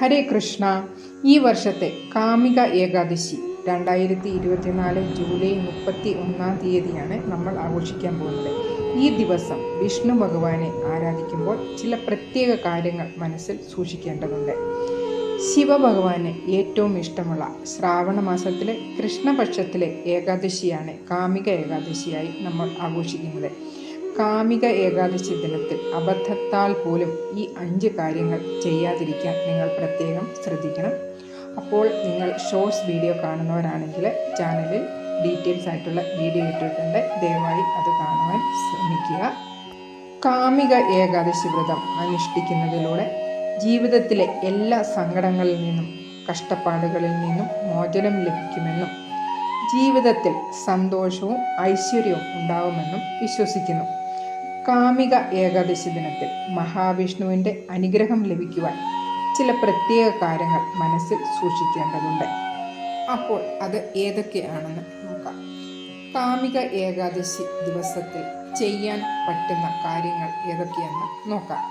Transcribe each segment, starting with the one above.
ഹരേ കൃഷ്ണ. ഈ വർഷത്തെ കാമിക ഏകാദശി രണ്ടായിരത്തി ഇരുപത്തിനാല് ജൂലൈ മുപ്പത്തി ഒന്നാം തീയതിയാണ് നമ്മൾ ആഘോഷിക്കാൻ പോകുന്നത്. ഈ ദിവസം വിഷ്ണു ഭഗവാനെ ആരാധിക്കുമ്പോൾ ചില പ്രത്യേക കാര്യങ്ങൾ മനസ്സിൽ സൂക്ഷിക്കേണ്ടതുണ്ട്. ശിവഭഗവാന് ഏറ്റവും ഇഷ്ടമുള്ള ശ്രാവണ മാസത്തിലെ കൃഷ്ണപക്ഷത്തിലെ ഏകാദശിയാണ് കാമിക ഏകാദശിയായി നമ്മൾ ആഘോഷിക്കുന്നത്. കാമിക ഏകാദശി ദിനത്തിൽ അബദ്ധത്താൽ പോലും ഈ അഞ്ച് കാര്യങ്ങൾ ചെയ്യാതിരിക്കാൻ നിങ്ങൾ പ്രത്യേകം ശ്രദ്ധിക്കണം. അപ്പോൾ നിങ്ങൾ ഷോർട്സ് വീഡിയോ കാണുന്നവരാണെങ്കിൽ ചാനലിൽ ഡീറ്റെയിൽസ് ആയിട്ടുള്ള വീഡിയോ ഇട്ടിട്ടുണ്ട്. ദയവായി അത് കാണുവാൻ ശ്രമിക്കുക. കാമിക ഏകാദശി വ്രതം അനുഷ്ഠിക്കുന്നതിലൂടെ ജീവിതത്തിലെ എല്ലാ സങ്കടങ്ങളിൽ നിന്നും കഷ്ടപ്പാടുകളിൽ നിന്നും മോചനം ലഭിക്കുമെന്നും ജീവിതത്തിൽ സന്തോഷവും ഐശ്വര്യവും ഉണ്ടാവുമെന്നും വിശ്വസിക്കുന്നു. കാമിക ഏകാദശി ദിനത്തിൽ മഹാവിഷ്ണുവിന്റെ അനുഗ്രഹം ലഭിക്കുവാൻ ചില പ്രത്യേക കാര്യങ്ങൾ മനസ്സിൽ സൂക്ഷിക്കേണ്ടതുണ്ട്. അപ്പോൾ അത് ഏതൊക്കെയാണെന്ന് നോക്കാം. കാമിക ഏകാദശി ദിവസത്തിൽ ചെയ്യാൻ പറ്റുന്ന കാര്യങ്ങൾ ഏതൊക്കെയെന്ന് നോക്കാം.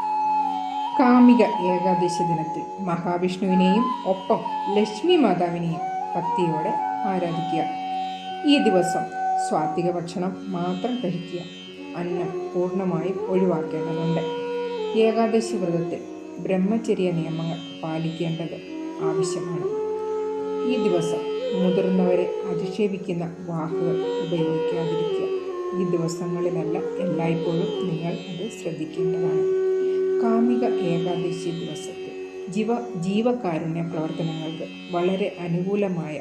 കാമിക ഏകാദശി ദിനത്തിൽ മഹാവിഷ്ണുവിനെയും ഒപ്പം ലക്ഷ്മി മാതാവിനെയും ഭക്തിയോടെ ആരാധിക്കുക. ഈ ദിവസം സ്വാത്വിക ഭക്ഷണം മാത്രം കഴിക്കുക. അന്നം പൂർണമായും ഒഴിവാക്കേണ്ടതുണ്ട്. ഏകാദശി വ്രതത്തിൽ ബ്രഹ്മചര്യ നിയമങ്ങൾ പാലിക്കേണ്ടത് ആവശ്യമാണ്. ഈ ദിവസം മുതിർന്നവരെ അധിക്ഷേപിക്കുന്ന വാക്കുകൾ ഉപയോഗിക്കാതിരിക്കുക. ഈ ദിവസങ്ങളിലല്ല എല്ലായ്പ്പോഴും നിങ്ങൾ അത് ശ്രദ്ധിക്കേണ്ടതാണ്. കാമിക ഏകാദശി ദിവസത്തിൽ ജീവ ജീവകാരുണ്യ പ്രവർത്തനങ്ങൾക്ക് വളരെ അനുകൂലമായ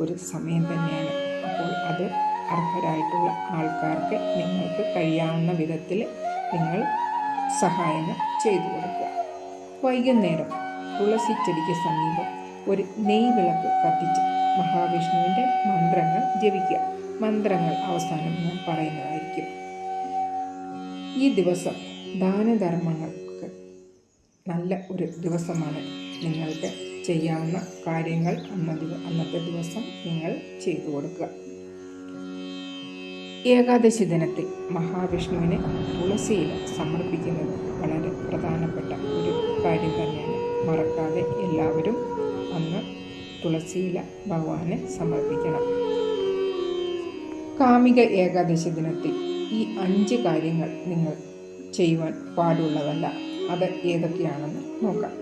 ഒരു സമയം തന്നെയാണ്. അപ്പോൾ അത് അർഹരായിട്ടുള്ള ആൾക്കാർക്ക് നിങ്ങൾക്ക് കഴിയാവുന്ന വിധത്തിൽ നിങ്ങൾ സഹായങ്ങൾ ചെയ്തു കൊടുക്കുക. വൈകുന്നേരം തുളസി ചെടിക്ക് സമീപം ഒരു നെയ് വിളക്ക് കത്തിച്ച് മഹാവിഷ്ണുവിന്റെ മന്ത്രങ്ങൾ ജപിക്കുക. മന്ത്രങ്ങൾ അവസാനം ഞാൻ പറയുന്നതായിരിക്കും. ഈ ദിവസം ദാനധർമ്മങ്ങൾക്ക് നല്ല ഒരു ദിവസമാണ്. നിങ്ങൾക്ക് ചെയ്യാവുന്ന കാര്യങ്ങൾ അന്ന അന്നത്തെ ദിവസം നിങ്ങൾ ചെയ്തു കൊടുക്കുക. ഏകാദശി ദിനത്തിൽ മഹാവിഷ്ണുവിനെ തുളസിയില സമർപ്പിക്കുന്നത് വളരെ പ്രധാനപ്പെട്ട ഒരു കാര്യം തന്നെയാണ്. മറക്കാതെ എല്ലാവരും അന്ന് തുളസിയില ഭഗവാനെ സമർപ്പിക്കണം. കാമിക ഏകാദശി ദിനത്തിൽ ഈ അഞ്ച് കാര്യങ്ങൾ നിങ്ങൾ ചെയ്യുവാൻ പാടുള്ളതല്ല. അത് ഏതൊക്കെയാണെന്ന് നോക്കാം.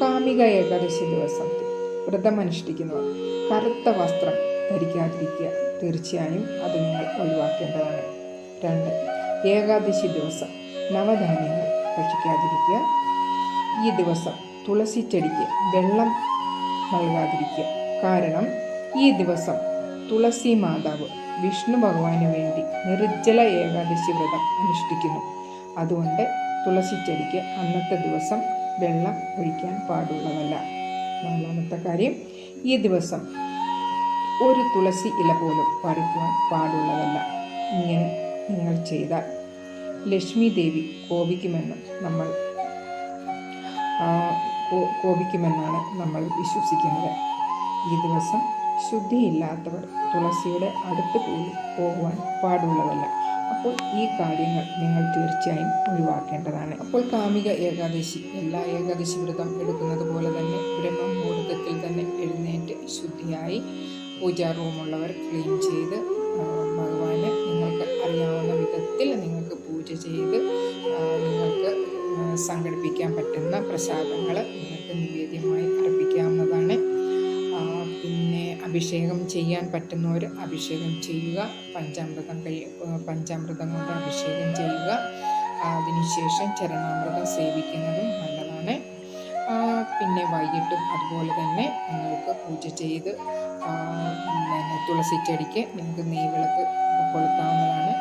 കാമിക ഏകാദശി ദിവസത്തിൽ വ്രതമനുഷ്ഠിക്കുന്നവർ കറുത്ത വസ്ത്രം ധരിക്കാതിരിക്കുക. തീർച്ചയായും അത് നിങ്ങൾ ഒഴിവാക്കേണ്ടതാണ്. രണ്ട് ഏകാദശി ദിവസം നവധാന്യങ്ങൾ ഭക്ഷിക്കാതിരിക്കുക. ഈ ദിവസം തുളസി ചെടിക്ക് വെള്ളം നൽകാതിരിക്കുക. കാരണം ഈ ദിവസം തുളസി മാതാവ് വിഷ്ണു ഭഗവാന് വേണ്ടി നിർജല ഏകാദശി വ്രതം അനുഷ്ഠിക്കുന്നു. അതുകൊണ്ട് തുളസി ചെടിക്ക് അന്നത്തെ ദിവസം വെള്ളം ഒഴിക്കാൻ പാടുള്ളതല്ല. നാലാമത്തെ കാര്യം ഈ ദിവസം ഒരു തുളസി ഇല പോലും പറിക്കുവാൻ പാടുള്ളതല്ല. ഇങ്ങനെ നിങ്ങൾ ചെയ്താൽ ലക്ഷ്മി ദേവി കോപിക്കുമെന്ന് നമ്മൾ കോപിക്കുമെന്നാണ് നമ്മൾ വിശ്വസിക്കുന്നത്. ഈ ദിവസം ശുദ്ധിയില്ലാത്തവർ തുളസിയുടെ അടുത്ത് പോലും പോകുവാൻ പാടുള്ളതല്ല. അപ്പോൾ ഈ കാര്യങ്ങൾ നിങ്ങൾ തീർച്ചയായും ഒഴിവാക്കേണ്ടതാണ്. അപ്പോൾ കാമിക ഏകാദശി എല്ലാ ഏകാദശി വ്രതം എടുക്കുന്നത് പോലെ തന്നെ ബ്രഹ്മമുഹൂർത്തത്തിൽ തന്നെ എഴുന്നേറ്റ് ശുദ്ധിയായി പൂജാ റൂമുള്ളവർ ക്ലീൻ ചെയ്ത് ഭഗവാന് നിങ്ങൾക്ക് അറിയാവുന്ന വിധത്തിൽ നിങ്ങൾക്ക് പൂജ ചെയ്ത് നിങ്ങൾക്ക് സംഘടിപ്പിക്കാൻ പറ്റുന്ന പ്രസാദങ്ങൾ നിങ്ങൾക്ക് നിവേദ്യമായി അർപ്പിക്കാവുന്നതാണ്. പിന്നെ അഭിഷേകം ചെയ്യാൻ പറ്റുന്നവർ അഭിഷേകം ചെയ്യുക പഞ്ചാമൃതം കഴി പഞ്ചാമൃതം കൊണ്ട് അഭിഷേകം ചെയ്യുക അതിനുശേഷം ചരണാമൃതം സേവിക്കുന്നതും നല്ലതാണ് പിന്നെ വൈകിട്ടും അതുപോലെ തന്നെ നിങ്ങൾക്ക് പൂജ ചെയ്ത് പിന്നെ തുളസി ചെടിക്ക് നിങ്ങൾക്ക് നെയ്വിളക്ക് കൊളുത്താവുന്നതാണ്.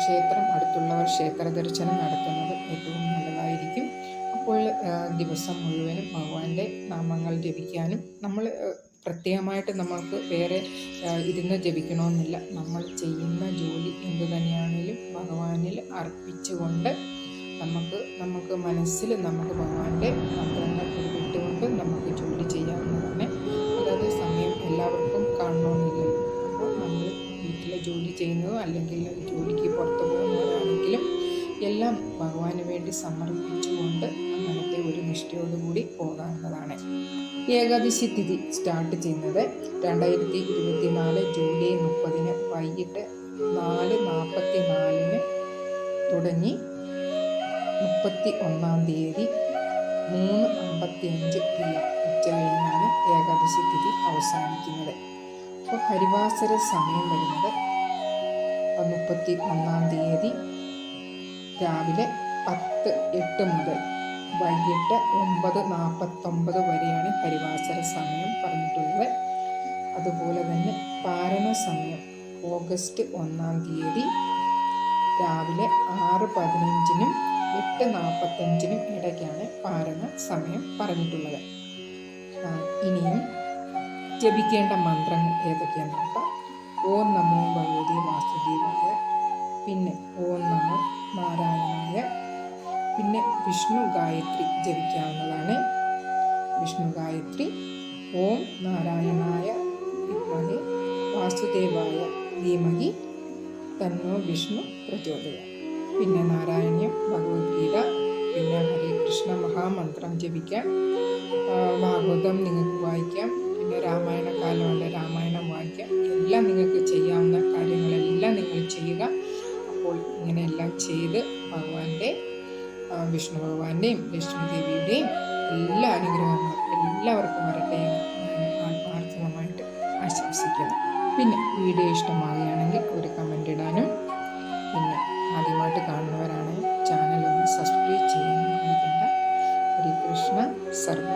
ക്ഷേത്രം അടുത്തുള്ളവർ ക്ഷേത്ര ദർശനം നടത്തുന്നത് ഏറ്റവും നല്ലതായിരിക്കും. അപ്പോൾ ദിവസം മുഴുവനും ഭഗവാന്റെ നാമങ്ങൾ ജപിക്കാനും നമ്മൾ പ്രത്യേകമായിട്ട് നമ്മൾക്ക് വേറെ ഇരുന്ന് ജപിക്കണമെന്നില്ല. നമ്മൾ ചെയ്യുന്ന ജോലി എന്തു തന്നെയാണെങ്കിലും ഭഗവാനിൽ അർപ്പിച്ചുകൊണ്ട് നമുക്ക് നമുക്ക് മനസ്സിൽ നമുക്ക് ഭഗവാന്റെ മന്ത്രങ്ങൾ വിട്ടുകൊണ്ട് നമുക്ക് ജോലി ചെയ്യാവുന്നതാണ്. അതായത് സമയം എല്ലാവർക്കും കാണണമെന്നില്ലല്ലോ അപ്പോൾ നമ്മൾ വീട്ടിലെ ജോലി ചെയ്യുന്നതോ അല്ലെങ്കിൽ ജോലിക്ക് പുറത്ത് പോകുന്നവരാണെങ്കിലും എല്ലാം ഭഗവാന് വേണ്ടി സമർപ്പിച്ചുകൊണ്ട് അങ്ങനത്തെ ഒരു നിഷ്ഠയോടുകൂടി പോകാവുന്നതാണ്. ഏകാദശി തിഥി സ്റ്റാർട്ട് ചെയ്യുന്നത് രണ്ടായിരത്തി ഇരുപത്തി നാല് ജൂലൈ മുപ്പതിന് വൈകിട്ട് നാല് നാൽപ്പത്തി നാലിന് തുടങ്ങി മുപ്പത്തി ഒന്നാം തീയതി മൂന്ന് അമ്പത്തി അഞ്ച് പി എം ഉച്ചകഴിഞ്ഞാണ് ഏകാദശി തിഥി അവസാനിക്കുന്നത്. അപ്പോൾ ഹരിവാസര സമയം വരുന്നത് മുപ്പത്തി ഒന്നാം തീയതി രാവിലെ പത്ത് എട്ട് മുതൽ വൈകിട്ട് ഒമ്പത് നാൽപ്പത്തൊമ്പത് വരെയാണ് ഹരിവാസര സമയം പറഞ്ഞിട്ടുള്ളത്. അതുപോലെ തന്നെ പാരണ സമയം ഓഗസ്റ്റ് ഒന്നാം തീയതി രാവിലെ ആറ് പതിനഞ്ചിനും എട്ട് നാൽപ്പത്തഞ്ചിനും ഇടയ്ക്കാണ് പാരണ സമയം പറഞ്ഞിട്ടുള്ളത്. ഇനിയും ജപിക്കേണ്ട മന്ത്രങ്ങൾ ഏതൊക്കെയാണെന്ന് നോക്കാം. ഓം നമോ ഭഗവതി വാസുദേവായ പിന്നെ ഓം നമോ നാരായണായ പിന്നെ വിഷ്ണു ഗായത്രി ജപിക്കാവുന്നതാണ്. വിഷ്ണു ഗായത്രി ഓം നാരായണായ വാസുദേവായ ധീമഹി തന്നോ വിഷ്ണു പ്രചോദയ. പിന്നെ നാരായണ്യം ഭഗവത്ഗീത പിന്നെ ഹരികൃഷ്ണ മഹാമന്ത്രം ജപിക്കാം. ഭാഗവതം നിങ്ങൾക്ക് വായിക്കാം. പിന്നെ രാമായണ കാലമുണ്ട് രാമായണം വായിക്കാം. എല്ലാം നിങ്ങൾക്ക് ചെയ്യാവുന്ന കാര്യങ്ങളെല്ലാം നിങ്ങൾ ചെയ്യുക. അപ്പോൾ ഇങ്ങനെയെല്ലാം ചെയ്ത് ഭഗവാന്റെ വിഷ്ണു ഭഗവാന്റെയും ലക്ഷ്മി ദേവിയുടെയും എല്ലാ അനുഗ്രഹങ്ങളും എല്ലാവർക്കും വരട്ടെ ആത്മാർത്ഥമായിട്ട് ആശംസിക്കുന്നു. പിന്നെ വീഡിയോ ഇഷ്ടമാവുകയാണെങ്കിൽ ഒരു കമന്റ് ഇടാനും. പിന്നെ ആദ്യമായിട്ട് കാണുന്നവരാണ് ചാനൽ ഒന്ന് സബ്സ്ക്രൈബ് ചെയ്യാനും മടിക്കേണ്ട. ഹരികൃഷ്ണ സർവ